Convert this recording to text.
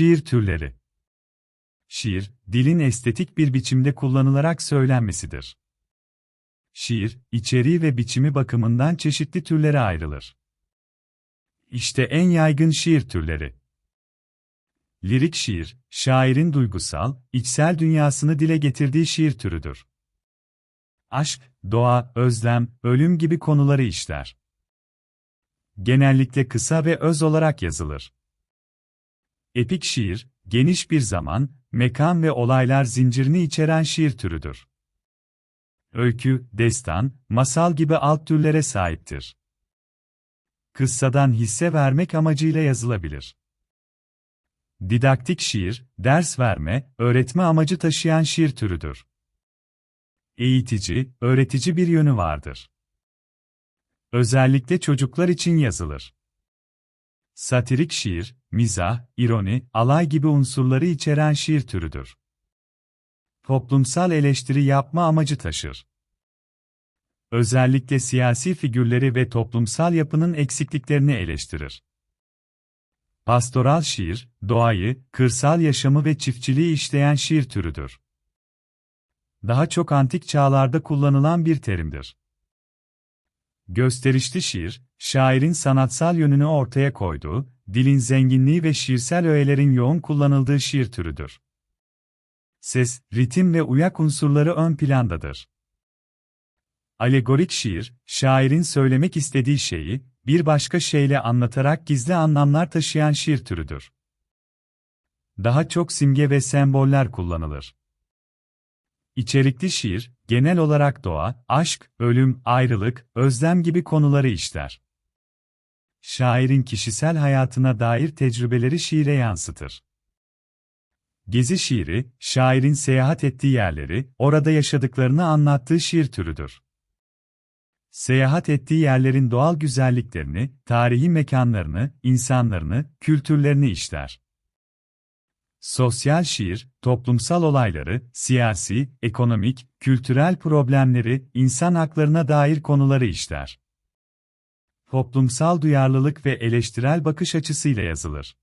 Şiir türleri Şiir, dilin estetik bir biçimde kullanılarak söylenmesidir. Şiir, içeriği ve biçimi bakımından çeşitli türlere ayrılır. İşte en yaygın şiir türleri. Lirik şiir, şairin duygusal, içsel dünyasını dile getirdiği şiir türüdür. Aşk, doğa, özlem, ölüm gibi konuları işler. Genellikle kısa ve öz olarak yazılır. Epik şiir, geniş bir zaman, mekan ve olaylar zincirini içeren şiir türüdür. Öykü, destan, masal gibi alt türlere sahiptir. Kıssadan hisse vermek amacıyla yazılabilir. Didaktik şiir, ders verme, öğretme amacı taşıyan şiir türüdür. Eğitici, öğretici bir yönü vardır. Özellikle çocuklar için yazılır. Satirik şiir, mizah, ironi, alay gibi unsurları içeren şiir türüdür. Toplumsal eleştiri yapma amacı taşır. Özellikle siyasi figürleri ve toplumsal yapının eksikliklerini eleştirir. Pastoral şiir, doğayı, kırsal yaşamı ve çiftçiliği işleyen şiir türüdür. Daha çok antik çağlarda kullanılan bir terimdir. Gösterişli şiir, şairin sanatsal yönünü ortaya koyduğu, dilin zenginliği ve şiirsel öğelerin yoğun kullanıldığı şiir türüdür. Ses, ritim ve uyak unsurları ön plandadır. Alegorik şiir, şairin söylemek istediği şeyi, bir başka şeyle anlatarak gizli anlamlar taşıyan şiir türüdür. Daha çok simge ve semboller kullanılır. İçerikli şiir, genel olarak doğa, aşk, ölüm, ayrılık, özlem gibi konuları işler. Şairin kişisel hayatına dair tecrübeleri şiire yansıtır. Gezi şiiri, şairin seyahat ettiği yerleri, orada yaşadıklarını anlattığı şiir türüdür. Seyahat ettiği yerlerin doğal güzelliklerini, tarihi mekanlarını, insanlarını, kültürlerini işler. Sosyal şiir, toplumsal olayları, siyasi, ekonomik, kültürel problemleri, insan haklarına dair konuları işler. Toplumsal duyarlılık ve eleştirel bakış açısıyla yazılır.